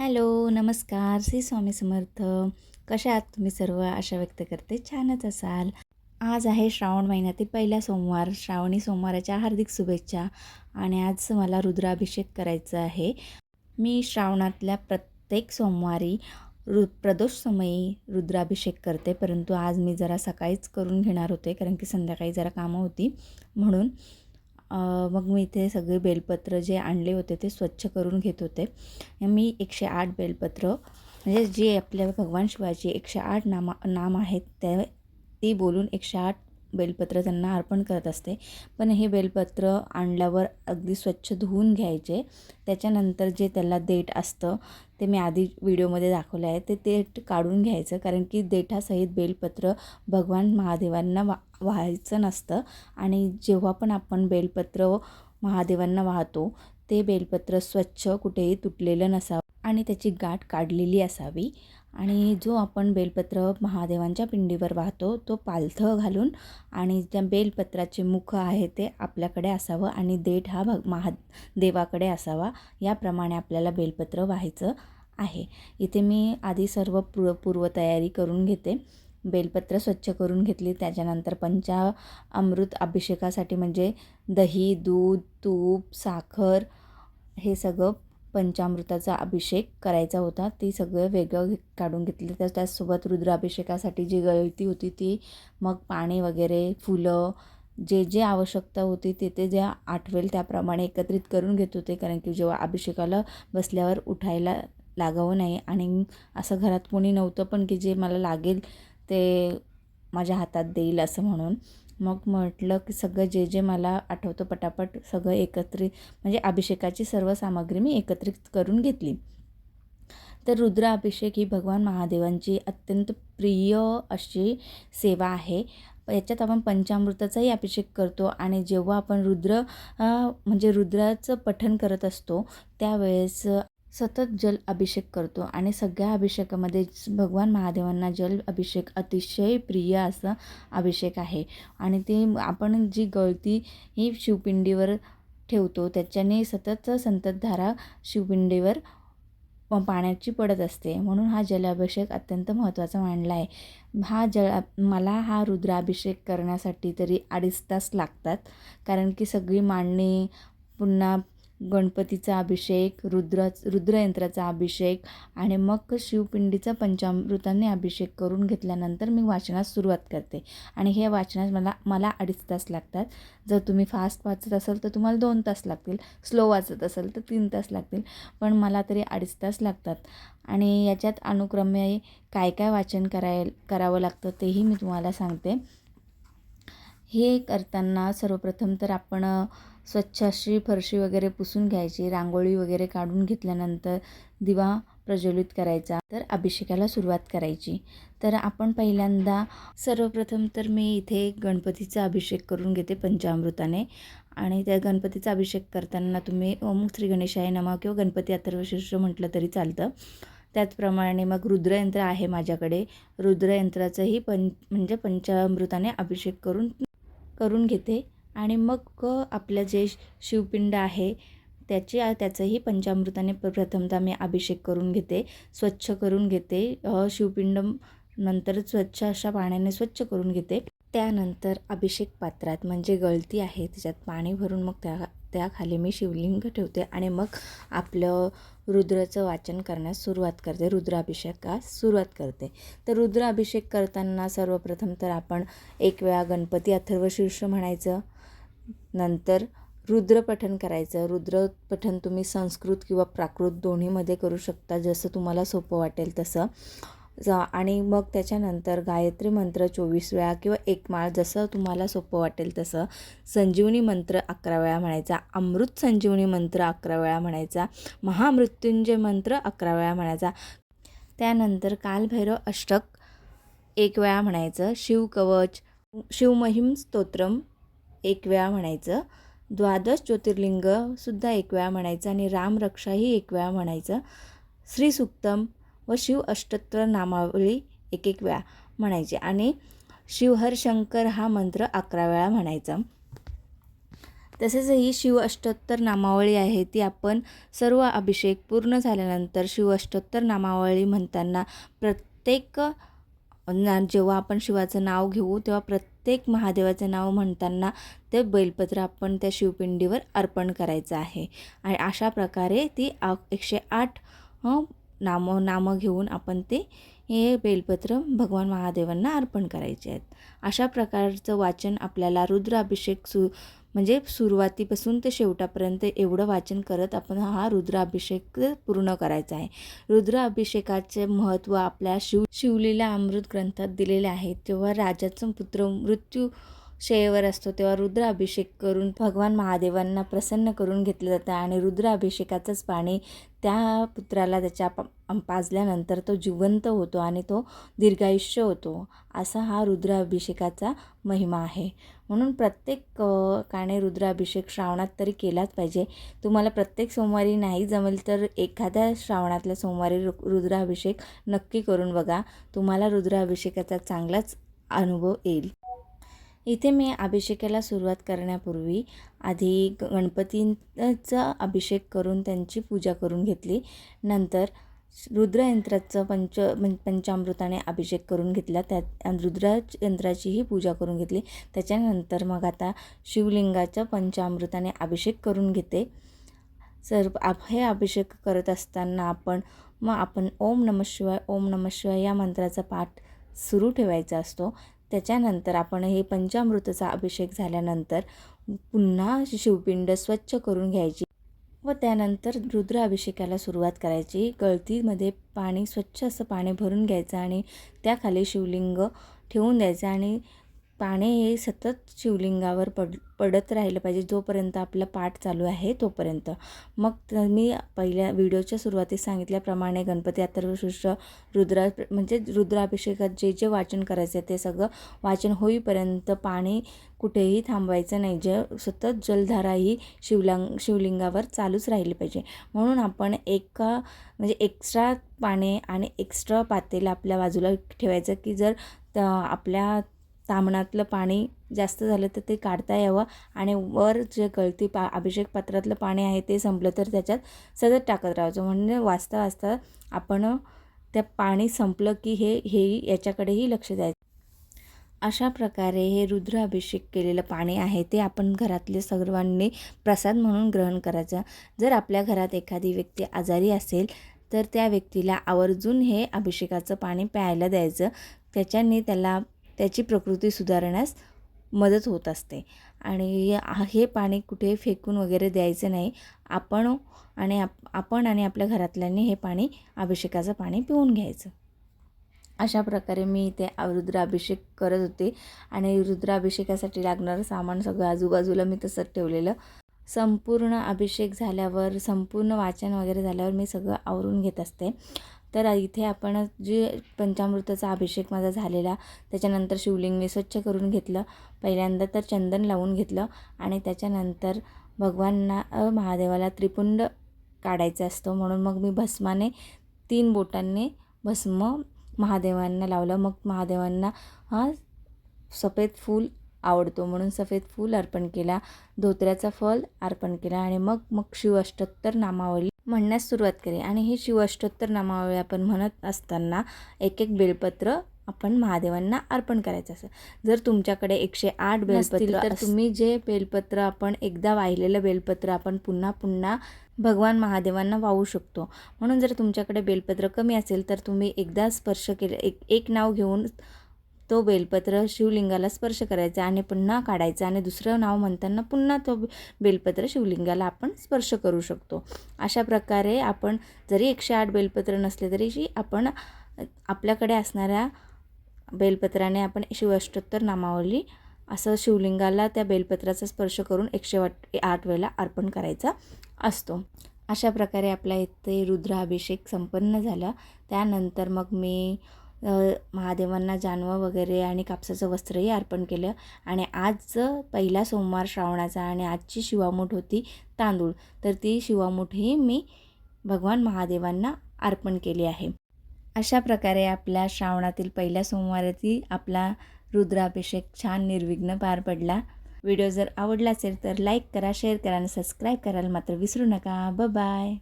Hello नमस्कार. श्री स्वामी समर्थ. कशा आहात तुम्ही सर्व? आशा व्यक्त करते छानच असाल. आज आहे श्रावण महिन्यातील पहिला सोमवार. श्रावणी सोमवाराच्या हार्दिक शुभेच्छा. आणि आज मला रुद्राभिषेक करायचा आहे. मी श्रावणातल्या प्रत्येक सोमवारी रु प्रदोष समयी रुद्राभिषेक करते. परंतु आज मी जरा सकाळीच करून घेणार होते कारण की संध्याकाळी जरा कामं होती. म्हणून मग मी इथे सगळे बेलपत्र जे आणले होते ते स्वच्छ करून घेत होते. मी एकशे आठ बेलपत्र म्हणजे जे आपल्या भगवान शिवाची एकशे आठ नामा नाम आहेत ते ती बोलून एकशे आठ बेलपत्र त्यांना अर्पण करत असते. पण हे बेलपत्र आणल्यावर अगदी स्वच्छ धुवून घ्यायचे. त्याच्यानंतर जे त्याला देठ असतं ते मी आधी व्हिडिओमध्ये दाखवलं आहे. ते देठ काढून घ्यायचं. कारण की देठासहित बेलपत्र भगवान महादेवांना वा व्हायचं नसतं. आणि जेव्हा पण आपण बेलपत्र महादेवांना वाहतो ते बेलपत्र स्वच्छ कुठेही तुटलेलं नसावं. आणि त्याची गाठ काढलेली असावी. आणि जो आपण बेलपत्र महादेवांच्या पिंडीवर वाहतो तो पालथं घालून आणि त्या बेलपत्राचे मुख आहे ते आपल्याकडे असावं आणि देठ हा भग महादेवाकडे असावा याप्रमाणे आपल्याला बेलपत्र व्हायचं आहे. इथे मी आधी सर्व पूर्व पूर्वतयारी करून घेते. बेलपत्र स्वच्छ करून घेतली त्याच्यानंतर पंचा अमृत अभिषेकासाठी म्हणजे दही दूध तूप साखर हे सगळं पंचामृताचा अभिषेक करायचा होता. ती सगळं वेगळं घे- काढून घेतलं. तर त्याचसोबत रुद्राभिषेकासाठी जी गळती होती ती मग पाणी वगैरे फुलं जे जे आवश्यकता होती ते ते ज्या आठवेल त्याप्रमाणे एकत्रित करून घेत होते. कारण की जेव्हा अभिषेकाला बसल्यावर उठायला लागावं नाही आणि असं घरात कोणी नव्हतं पण की जे मला लागेल ते माझ्या हातात देईल असं म्हणून. मग म्हटलं की सगळं जे जे मला आठवतं पटापट सगळं एकत्रित म्हणजे अभिषेकाची सर्व सामग्री मी एकत्रित करून घेतली. तर रुद्र अभिषेक ही भगवान महादेवांची अत्यंत प्रिय अशी सेवा आहे. याच्यात आपण पंचामृताचाही अभिषेक करतो आणि जेव्हा आपण रुद्र म्हणजे रुद्राचं पठण करत असतो त्यावेळेस सतत जल अभिषेक करतो आणि सगळ्या अभिषेकामध्ये भगवान महादेवांना जल अभिषेक अतिशय प्रिय असं अभिषेक आहे. आणि ते आपण जी गळती ही शिवपिंडीवर ठेवतो त्याच्याने सतत संततधारा शिवपिंडीवर पाण्याची पडत असते. म्हणून हा जलाभिषेक अत्यंत महत्त्वाचा मानला आहे. हा जल मला हा रुद्राभिषेक करण्यासाठी तरी अडीच तास लागतात. कारण की सगळी मांडणी पुन्हा गणपतीचा अभिषेक रुद्र रुद्रयंत्राचा अभिषेक आणि मग शिवपिंडीचा पंचामृताने अभिषेक करून घेतल्यानंतर मी वाचनास सुरुवात करते. आणि हे वाचनास मला मला अडीच तास लागतात. जर तुम्ही फास्ट वाचत असाल तर तुम्हाला दोन तास लागतील. स्लो वाचत असाल तर तीन तास लागतील. पण मला तरी अडीच तास लागतात. आणि याच्यात अनुक्रमे काय काय वाचन कराय करावं लागतं तेही मी तुम्हाला सांगते. हे करताना सर्वप्रथम तर आपण स्वच्छ अशी फरशी वगैरे पुसून घ्यायची रांगोळी वगैरे काढून घेतल्यानंतर दिवा प्रज्वलित करायचा तर अभिषेकाला सुरुवात करायची. तर आपण पहिल्यांदा सर्वप्रथम तर मी इथे गणपतीचा अभिषेक करून घेते पंचामृताने. आणि त्या गणपतीचा अभिषेक करताना तुम्ही ओम श्री गणेशाय नमा किंवा गणपती अथर्वशीर्ष म्हटलं तरी चालतं. त्याचप्रमाणे मग रुद्रयंत्र आहे माझ्याकडे. रुद्रयंत्राचंही पं म्हणजे पंचामृताने अभिषेक करून करून घेते. आणि मग आपलं जे शिवपिंड आहे त्याचे त्याचंही पंचामृताने प्रथमतः मी अभिषेक करून घेते स्वच्छ करून घेते. शिवपिंड नंतर स्वच्छ अशा पाण्याने स्वच्छ करून घेते. त्यानंतर अभिषेक पात्रात म्हणजे गळती आहे त्याच्यात पाणी भरून मग त्या त्याखाली मी शिवलिंग ठेवते. आणि मग आपलं रुद्राचं वाचन करण्यास सुरुवात करते रुद्राभिषेकास सुरुवात करते. तर रुद्राभिषेक करताना सर्वप्रथम तर आपण एक वेळा गणपती अथर्वशीर्ष म्हणायचं नंतर रुद्रपठन करायचं. रुद्रपठन तुम्ही संस्कृत किंवा प्राकृत दोन्हीमध्ये करू शकता जसं तुम्हाला सोपं वाटेल तसं. ज- आणि मग त्याच्यानंतर गायत्री मंत्र चोवीस वेळा किंवा एक माळ जसं तुम्हाला सोपं वाटेल तसं संजीवनी मंत्र अकरा वेळा म्हणायचा अमृत संजीवनी मंत्र अकरा वेळा म्हणायचा महामृत्युंजय मंत्र अकरा वेळा म्हणायचा. त्यानंतर कालभैरव अष्टक एक वेळा म्हणायचं शिवकवच शिवमहिम स्तोत्रम एक वेळा म्हणायचं द्वादश ज्योतिर्लिंगसुद्धा एक वेळा म्हणायचं आणि रामरक्षाही एक वेळा म्हणायचं श्रीसुक्तम व शिव अष्टोत्तर नामावळी एक एक वेळा म्हणायची. आणि शिवहर शंकर हा मंत्र अकरा वेळा म्हणायचा. तसेच ही शिव अष्टोत्तर नामावळी आहे ती आपण सर्व अभिषेक पूर्ण झाल्यानंतर शिव अष्टोत्तर नामावळी म्हणताना प्रत्येक ना जेव्हा आपण शिवाचं नाव घेऊ तेव्हा प्रत्येक महादेवाचं नाव म्हणताना ते बैलपत्र आपण त्या शिवपिंडीवर अर्पण करायचं आहे. आणि अशा प्रकारे ती आ एकशे आठ नामं नामं घेऊन आपण ते हे बेलपत्र भगवान महादेवांना अर्पण करायचे आहेत. अशा प्रकारचं वाचन आपल्याला रुद्राभिषेक सु म्हणजे सुरुवातीपासून ते शेवटापर्यंत एवढं वाचन करत आपण हा रुद्राभिषेक पूर्ण करायचा आहे. रुद्राभिषेकाचे महत्त्व आपल्या शिव शिवलीला अमृत ग्रंथात दिलेले आहे. तेव्हा राजाचा पुत्र मृत्यू शयेवर असतो तेव्हा रुद्राभिषेक करून भगवान महादेवांना प्रसन्न करून घेतलं जातं आणि रुद्राभिषेकाचंच पाणी त्या पुत्राला त्याच्या पाजल्यानंतर तो जिवंत होतो आणि तो दीर्घायुष्य होतो. असा हा रुद्राभिषेकाचा महिमा आहे. म्हणून प्रत्येक काणे काने रुद्राभिषेक श्रावणात तरी केलाच पाहिजे. तुम्हाला प्रत्येक सोमवारी नाही जमेल तर एखाद्या श्रावणातल्या सोमवारी रु रुद्राभिषेक नक्की करून बघा. तुम्हाला रुद्राभिषेकाचा चांगलाच अनुभव येईल. इथे मी अभिषेकाला सुरुवात करण्यापूर्वी आधी गणपतींचा अभिषेक करून त्यांची पूजा करून घेतली. नंतर रुद्रयंत्राचं पंच पंचामृताने अभिषेक करून घेतला. त्यात रुद्रयंत्राचीही रुद्र यंत्राचीही पूजा करून घेतली. त्याच्यानंतर मग आता शिवलिंगाचं पंचामृताने अभिषेक करून घेते. सर हे अभिषेक करत असताना आपण मग आपण ओम नमः शिवाय ओम नमः शिवाय या मंत्राचा पाठ सुरू ठेवायचा असतो. त्याच्यानंतर आपण हे पंचामृताचा अभिषेक झाल्यानंतर पुन्हा शिवपिंड स्वच्छ करून घ्यायची व त्यानंतर रुद्राभिषेकाला सुरुवात करायची. गळतीमध्ये पाणी स्वच्छ असं पाणी भरून घ्यायचं आणि त्याखाली शिवलिंग ठेवून द्यायचं आणि पाणी हे सतत शिवलिंगावर पड पडत राहिलं पाहिजे. जोपर्यंत आपला पाठ चालू आहे तोपर्यंत. मग मी पहिल्या व्हिडिओच्या सुरुवातीस सांगितल्याप्रमाणे गणपती अथर्वशिष्ट रुद्रा म्हणजे रुद्राभिषेकात जे जे वाचन करायचं आहे ते सगळं वाचन होईपर्यंत पाणी कुठेही थांबवायचं नाही. जे सतत जलधारा ही शिवलांग शिवलिंगावर चालूच राहिली पाहिजे. म्हणून आपण एका म्हणजे एक्स्ट्रा पाणी आणि एक्स्ट्रा पातेला आपल्या बाजूला ठेवायचं की जर त आपल्या सामनातलं पाणी जास्त झालं तर ते काढता यावं आणि वर जे गळती पा अभिषेक पात्रातलं पाणी आहे ते संपलं तर त्याच्यात सतत टाकत राहायचं. म्हणजे वाचता वाचता आपण त्या पाणी संपलं की हे हे याच्याकडेही लक्ष द्यायचं. अशा प्रकारे हे रुद्राभिषेक केलेलं पाणी आहे ते आपण घरातले सर्वांनी प्रसाद म्हणून ग्रहण करायचं. जर आपल्या घरात एखादी व्यक्ती आजारी असेल तर त्या व्यक्तीला आवर्जून हे अभिषेकाचं पाणी प्यायला द्यायचं. त्याच्याने त्याला त्याची प्रकृती सुधारण्यास मदत होत असते. आणि हे पाणी कुठे फेकून वगैरे द्यायचं नाही. आपण आणि आप आपण आणि आपल्या घरातल्यांनी हे पाणी अभिषेकाचं पाणी पिऊन घ्यायचं. अशा प्रकारे मी इथे रुद्राभिषेक करत होते. आणि रुद्राभिषेकासाठी लागणारं सामान सगळं आजूबाजूला मी तसंच ठेवलेलं. संपूर्ण अभिषेक झाल्यावर संपूर्ण वाचन वगैरे झाल्यावर मी सगळं आवरून घेत असते. तर इथे आपण जे पंचामृताचा अभिषेक माझा झालेला त्याच्यानंतर शिवलिंग मी स्वच्छ करून घेतलं. पहिल्यांदा तर चंदन लावून घेतलं आणि त्याच्यानंतर भगवानना महादेवाला त्रिपुंड काढायचा असतो. म्हणून मग मी भस्माने तीन बोटांनी भस्म महादेवांना लावलं. मग महादेवांना हा सफेद फूल आवडतो. म्हणून सफेद फूल अर्पण केला धोत्र्याचा फल अर्पण केला आणि मग मग शिव अष्टोत्तर नामावली म्हणण्यास सुरुवात केली. आणि ही शिव अष्टोत्तर नामावली आपण म्हणत असताना एक एक बेलपत्र आपण महादेवांना अर्पण करायचं असं जर तुमच्याकडे एकशे आठ बेलपत्र तर तुम्ही जे बेलपत्र आपण एकदा वाहिलेलं बेलपत्र आपण पुन्हा पुन्हा भगवान महादेवांना वाहू शकतो. म्हणून जर तुमच्याकडे बेलपत्र कमी असेल तर तुम्ही एकदा स्पर्श केलं एक एक नाव घेऊन तो बेलपत्र शिवलिंगाला स्पर्श करायचा आणि पुन्हा काढायचा आणि दुसरं नाव म्हणताना पुन्हा तो बेलपत्र शिवलिंगाला आपण स्पर्श करू शकतो. अशा प्रकारे आपण जरी एकशे आठ बेलपत्र नसले तरीही आपण आपल्याकडे असणाऱ्या बेलपत्राने आपण शिवाष्टोत्तर नामावली असं शिवलिंगाला त्या बेलपत्राचा स्पर्श करून एकशे वाट आठ वेळेला अर्पण करायचा असतो. अशा प्रकारे आपला इथे रुद्राभिषेक संपन्न झाला. त्यानंतर मग मी महादेवांना जानवं वगैरे आणि कापसाचं वस्त्रही अर्पण केलं. आणि आज पहिला सोमवार श्रावणाचा आणि आजची शिवामूठ होती तांदूळ. तर ती शिवामूठही मी भगवान महादेवांना अर्पण केली आहे. अशा प्रकारे आपल्या श्रावणातील पहिल्या सोमवारातील आपला रुद्राभिषेक छान निर्विघ्न पार पडला. व्हिडिओ जर आवडला असेल तर लाईक करा शेअर करा आणि सबस्क्राईब करायला मात्र विसरू नका. ब बाय.